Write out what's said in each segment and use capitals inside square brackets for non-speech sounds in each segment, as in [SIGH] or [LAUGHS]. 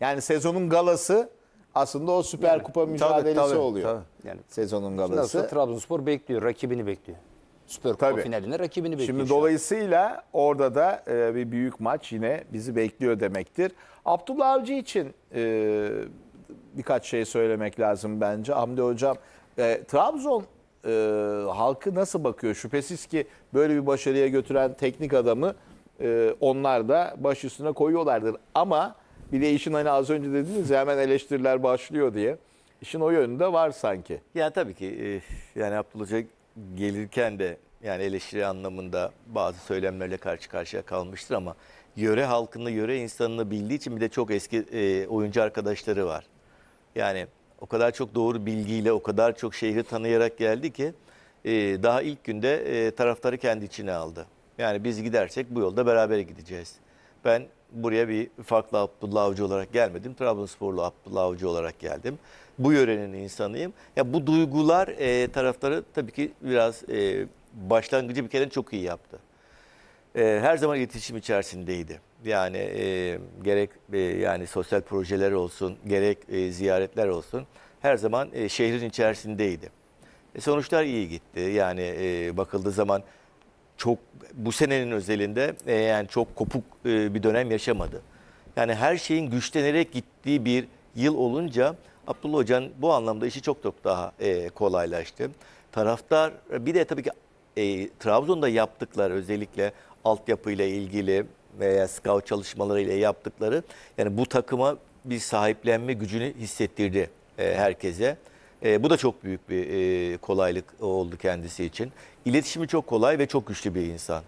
Yani sezonun galası aslında o Süper Kupa mücadelesi tabii, oluyor. tabii. Yani sezonun Nasıl galası. Trabzonspor bekliyor, rakibini bekliyor. Süper Kupa Tabii. rakibini bekliyor. Şimdi şu an. dolayısıyla orada da e, bir büyük maç yine bizi bekliyor demektir. Abdullah Avcı için e, birkaç şey söylemek lazım bence. Hamdi Hocam, e, Trabzon e, halkı nasıl bakıyor? Şüphesiz ki böyle bir başarıya götüren teknik adamı e, onlar da baş üstüne koyuyorlardır. Ama bir de işin hani az önce dediniz ya hemen eleştiriler başlıyor diye. İşin o yönünde var sanki. Yani tabii ki e, yani Abdullah Hoca gelirken de yani eleştiri anlamında bazı söylemlerle karşı karşıya kalmıştır ama yöre halkını, yöre insanını bildiği için bir de çok eski e, oyuncu arkadaşları var. Yani o kadar çok doğru bilgiyle, o kadar çok şehri tanıyarak geldi ki e, daha ilk günde e, taraftarı kendi içine aldı. Yani biz gidersek bu yolda beraber gideceğiz. Ben buraya bir farklı Abdullah Avcı olarak gelmedim. Trabzonsporlu Abdullah Avcı olarak geldim. Bu yörenin insanıyım. Ya bu duygular e, taraftarı tabii ki biraz e, başlangıcı bir kere çok iyi yaptı. E, her zaman iletişim içerisindeydi. Yani e, gerek e, yani sosyal projeler olsun, gerek e, ziyaretler olsun her zaman e, şehrin içerisindeydi. E, sonuçlar iyi gitti. Yani e, bakıldığı zaman çok bu senenin özelinde e, yani çok kopuk e, bir dönem yaşamadı. Yani her şeyin güçlenerek gittiği bir yıl olunca Abdullah Hoca'nın bu anlamda işi çok çok daha e, kolaylaştı. Taraftar bir de tabii ki e, Trabzon'da yaptıkları özellikle altyapıyla ilgili veya scout çalışmalarıyla yaptıkları yani bu takıma bir sahiplenme gücünü hissettirdi e, herkese. E, bu da çok büyük bir e, kolaylık oldu kendisi için. İletişimi çok kolay ve çok güçlü bir insan.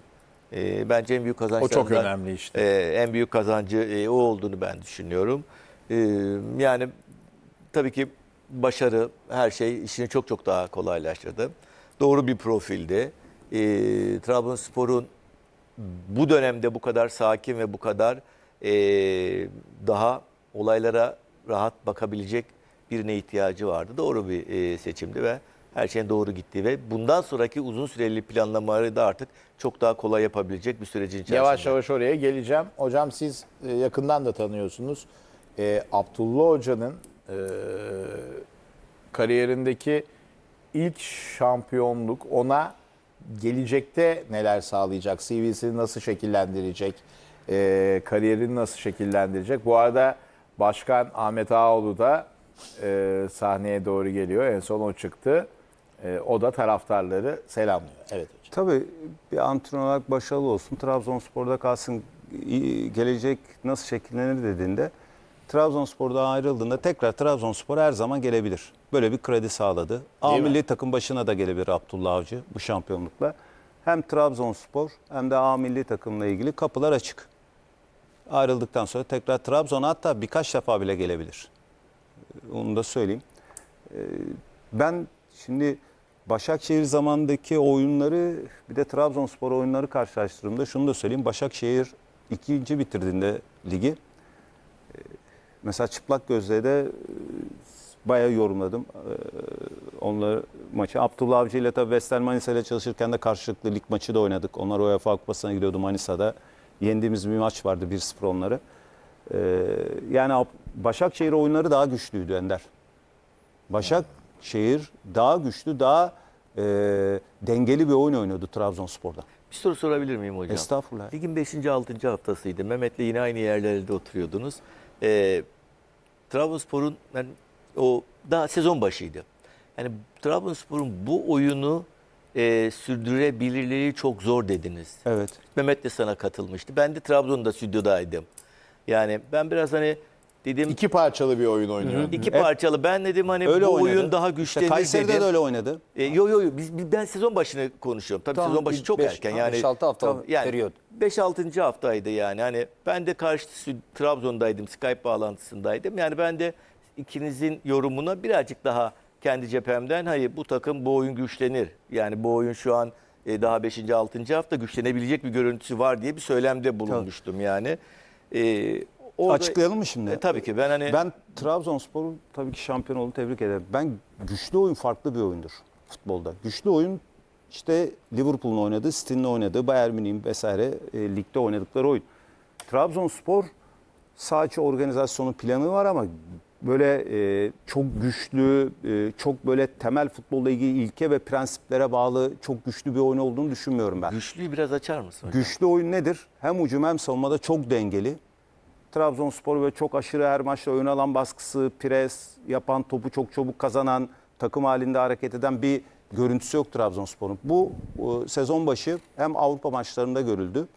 E, bence en büyük kazançlarından O çok önemli işte. e, en büyük kazancı e, o olduğunu ben düşünüyorum. E, yani tabii ki başarı her şey işini çok çok daha kolaylaştırdı. Doğru bir profildi. E, Trabzonspor'un bu dönemde bu kadar sakin ve bu kadar e, daha olaylara rahat bakabilecek birine ihtiyacı vardı. Doğru bir e, seçimdi ve her şeyin doğru gittiği ve bundan sonraki uzun süreli planlamaları da artık çok daha kolay yapabilecek bir sürecin içerisinde. Yavaş yavaş oraya geleceğim. Hocam siz e, yakından da tanıyorsunuz. E, Abdullah Hoca'nın e, kariyerindeki ilk şampiyonluk ona gelecekte neler sağlayacak? CV'sini nasıl şekillendirecek? E, kariyerini nasıl şekillendirecek? Bu arada Başkan Ahmet Ağoğlu da e, sahneye doğru geliyor. En son o çıktı. E, o da taraftarları selamlıyor. Evet hocam. Tabii bir antrenör olarak başarılı olsun. Trabzonspor'da kalsın gelecek nasıl şekillenir dediğinde Trabzonspor'da ayrıldığında tekrar Trabzonspor her zaman gelebilir. Böyle bir kredi sağladı. A milli takım başına da gelebilir Abdullah Avcı bu şampiyonlukla. Hem Trabzonspor hem de A milli takımla ilgili kapılar açık. Ayrıldıktan sonra tekrar Trabzon'a hatta birkaç defa bile gelebilir. Onu da söyleyeyim. Ee, Ben şimdi Başakşehir zamandaki oyunları bir de Trabzonspor oyunları karşılaştırdığımda şunu da söyleyeyim. Başakşehir ikinci bitirdiğinde ligi e, mesela çıplak gözle de e, bayağı yorumladım e, onları maçı. Abdullah Avcı ile tabii Vestel Manisa ile çalışırken de karşılıklı lig maçı da oynadık. Onlar UEFA Kupası'na gidiyordu Manisa'da. Yendiğimiz bir maç vardı 1-0 onları. E, Yani Başakşehir oyunları daha güçlüydü Ender. Başakşehir daha güçlü, daha e, dengeli bir oyun oynuyordu Trabzonspor'da. Bir soru sorabilir miyim hocam? Estağfurullah. Ligin 5. 6. haftasıydı. Mehmet'le yine aynı yerlerde oturuyordunuz. Ee, Trabzonspor'un yani o daha sezon başıydı. Yani Trabzonspor'un bu oyunu e, sürdürebilirliği çok zor dediniz. Evet. Mehmet de sana katılmıştı. Ben de Trabzon'da stüdyodaydım. Yani ben biraz hani dedim İki parçalı bir oyun oynuyor. iki parçalı. Ben dedim hani Öyle bu oynadı. oyun daha İşte güçlenir Kayseri'de dedim. de öyle oynadı. E, yo yo yo biz, biz- ben sezon başını konuşuyorum. Tabii Tamam, sezon başı çok beş- erken. Yani beş, altı hafta periyot. 5-6. haftaydı yani. Hani ben de karşı Trabzon'daydım. Skype bağlantısındaydım. Yani ben de ikinizin yorumuna birazcık daha kendi cephemden hayır bu takım bu oyun güçlenir. Yani bu oyun şu an e, daha 5. 6. hafta güçlenebilecek bir görüntüsü var diye bir söylemde bulunmuştum yani. E, orada- Açıklayalım mı şimdi? E, tabii ki ben hani Ben Trabzonspor'un tabii ki şampiyon olduğunu tebrik ederim. Ben güçlü oyun farklı bir oyundur futbolda. Güçlü oyun işte Liverpool'un oynadığı, City'nin oynadığı, Bayern Münih'in vesaire e, ligde oynadıkları oyun. Trabzonspor Sağ içi organizasyonu planı var ama böyle e, çok güçlü, e, çok böyle temel futbolla ilgili ilke ve prensiplere bağlı çok güçlü bir oyun olduğunu düşünmüyorum ben. Güçlüyü biraz açar mısın? hocam? Güçlü oyun nedir? Hem hücum hem savunmada çok dengeli. Trabzonspor böyle çok aşırı her maçta oyun alan baskısı, pres yapan, topu çok çabuk kazanan, takım halinde hareket eden bir görüntüsü yok Trabzonspor'un. Bu e, sezon başı hem Avrupa maçlarında görüldü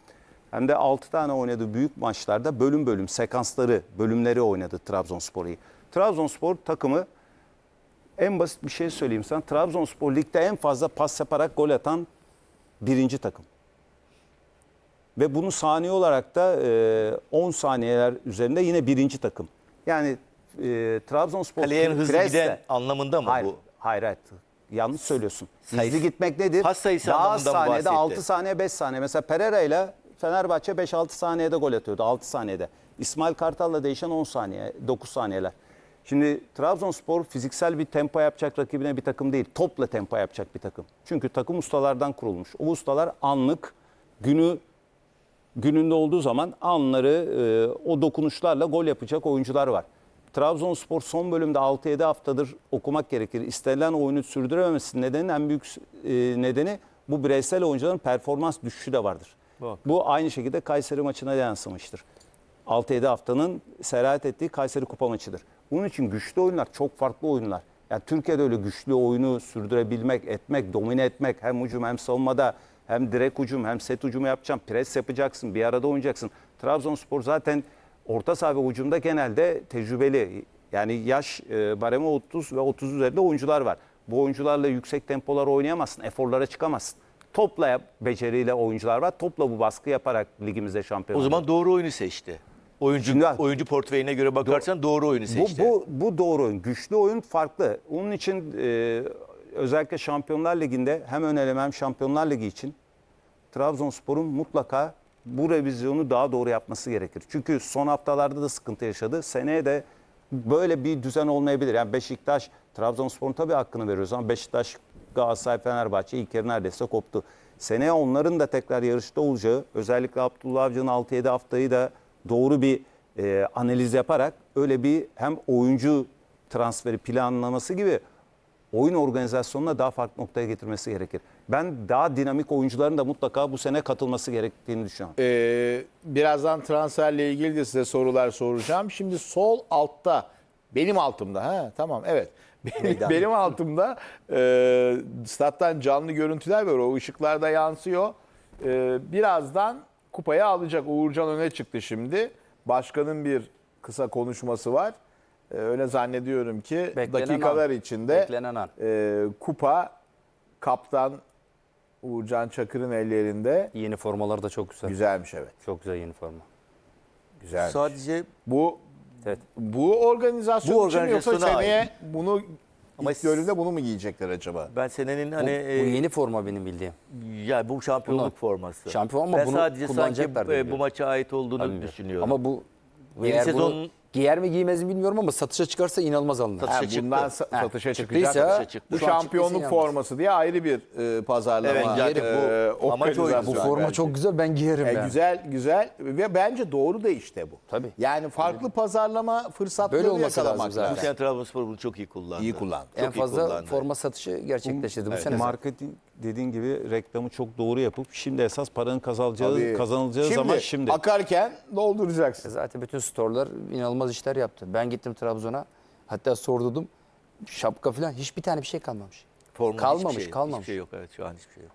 hem de 6 tane oynadığı büyük maçlarda bölüm bölüm sekansları, bölümleri oynadı Trabzonspor iyi. Trabzonspor takımı en basit bir şey söyleyeyim sana. Trabzonspor ligde en fazla pas yaparak gol atan birinci takım. Ve bunu saniye olarak da e, 10 saniyeler üzerinde yine birinci takım. Yani e, Trabzonspor Kaleye hızlı presle- giden anlamında mı hayır, bu? Hayır, hayır. Yanlış söylüyorsun. Sayısı- Hızlı gitmek nedir? Pas sayısı Daha anlamında mı saniyede bahsetti? 6 saniye 5 saniye. Mesela Pereira ile Fenerbahçe 5-6 saniyede gol atıyordu. 6 saniyede. İsmail Kartal'la değişen 10 saniye, 9 saniyeler. Şimdi Trabzonspor fiziksel bir tempo yapacak rakibine bir takım değil. Topla tempo yapacak bir takım. Çünkü takım ustalardan kurulmuş. O ustalar anlık günü gününde olduğu zaman anları e, o dokunuşlarla gol yapacak oyuncular var. Trabzonspor son bölümde 6-7 haftadır okumak gerekir. İstenilen oyunu sürdürememesinin nedeni en büyük e, nedeni bu bireysel oyuncuların performans düşüşü de vardır. Bak. Bu aynı şekilde Kayseri maçına da yansımıştır. 6-7 haftanın serahat ettiği Kayseri Kupa maçıdır. Bunun için güçlü oyunlar çok farklı oyunlar. Yani Türkiye'de öyle güçlü oyunu sürdürebilmek, etmek, domine etmek hem hücum hem savunmada hem direkt hücum hem set hücumu yapacaksın, pres yapacaksın, bir arada oynayacaksın. Trabzonspor zaten orta saha ve hücumda genelde tecrübeli. Yani yaş e, baremi 30 ve 30 üzerinde oyuncular var. Bu oyuncularla yüksek tempolar oynayamazsın, eforlara çıkamazsın. Topla beceriyle oyuncular var. Topla bu baskı yaparak ligimizde şampiyon O zaman doğru oyunu seçti. Oyuncu Şimdi- oyuncu portföyüne göre bakarsan doğru oyunu Bu, seçti. bu, bu doğru oyun. Güçlü oyun farklı. Onun için e, özellikle Şampiyonlar Ligi'nde hem ön eleme hem Şampiyonlar Ligi için Trabzonspor'un mutlaka bu revizyonu daha doğru yapması gerekir. Çünkü son haftalarda da sıkıntı yaşadı. Seneye de böyle bir düzen olmayabilir. Yani Beşiktaş, Trabzonspor'un tabii hakkını veriyoruz ama Beşiktaş, Galatasaray, Fenerbahçe ilk yarı neredeyse koptu. Seneye onların da tekrar yarışta olacağı, özellikle Abdullah Avcı'nın 6-7 haftayı da doğru bir e, analiz yaparak öyle bir hem oyuncu transferi planlaması gibi oyun organizasyonuna daha farklı noktaya getirmesi gerekir. Ben daha dinamik oyuncuların da mutlaka bu sene katılması gerektiğini düşünüyorum. Ee, birazdan transferle ilgili de size sorular soracağım. Şimdi sol altta, benim altımda. Ha, tamam evet. [LAUGHS] Benim, benim altımda e, stat'tan canlı görüntüler var. O ışıklarda yansıyor. E, birazdan kupayı alacak. Uğurcan öne çıktı şimdi. Başkanın bir kısa konuşması var. E, öyle zannediyorum ki Beklenen dakikalar an. içinde Beklenen an. e, kupa kaptan Uğurcan Çakır'ın ellerinde. Yeni formalar da çok güzel. Güzelmiş evet. Çok güzel yeni forma. Güzelmiş. Sadece Bu Evet. bu organizasyon Bu için yoksa seneye bunu Ama ilk bölümde bunu mu giyecekler acaba? ben senenin Bu, hani bu e, yeni forma benim bildiğim. ya bu şampiyonluk Bunlar- forması. Şampiyon ama ben bunu sadece sanki kullanacaklar diye e, bu biliyorum. maça ait olduğunu Bilmiyorum. düşünüyorum. Ama bu Yeni sezon- bunu giyer mi giymez mi bilmiyorum ama satışa çıkarsa inanılmaz alınır. Satışa çıktı. bundan sa- Ha, satışa çıktıysa- çıkacak. Satışa çıktı. Bu Şu an şampiyonluk çıktıysa forması diye ayrı bir e, pazarlama. Evet, yani e, bu amaç oydu. organizasyon Bu forma belki. çok güzel ben giyerim E, yani. güzel güzel ve bence doğru da işte bu. Tabii. Yani farklı pazarlama fırsatları Böyle olması yakalamak lazım zaten. bu sene Trabzonspor bunu çok iyi kullandı. İyi kullandı. Çok en iyi fazla kullandı. forma satışı gerçekleştirdi bu sene. Marketing dediğin gibi reklamı çok doğru yapıp şimdi esas paranın kazanacağı, Tabii. kazanılacağı Şimdi, zaman şimdi. akarken dolduracaksın. Zaten bütün storelar inanılmaz işler yaptı. Ben gittim Trabzon'a. Hatta sordum. Şapka falan hiçbir tane bir şey kalmamış. Kalmamış, hiçbir şey, kalmamış. Hiçbir şey yok evet şu an hiçbir şey yok.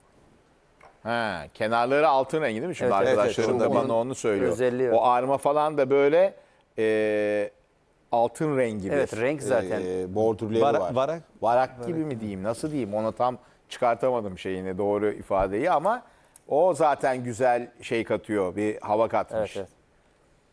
Ha, kenarları altın rengi değil mi? Şimdi Evet, evet, arkadaşlarım evet. da bana onu söylüyor. özelliği O arma falan da böyle e, altın rengi bir Evet, renk zaten. E, bordürleri Vara- var. varak. Varak gibi mi diyeyim nasıl diyeyim ona tam çıkartamadım şeyini doğru ifadeyi ama o zaten güzel şey katıyor bir hava katmış. Evet, evet.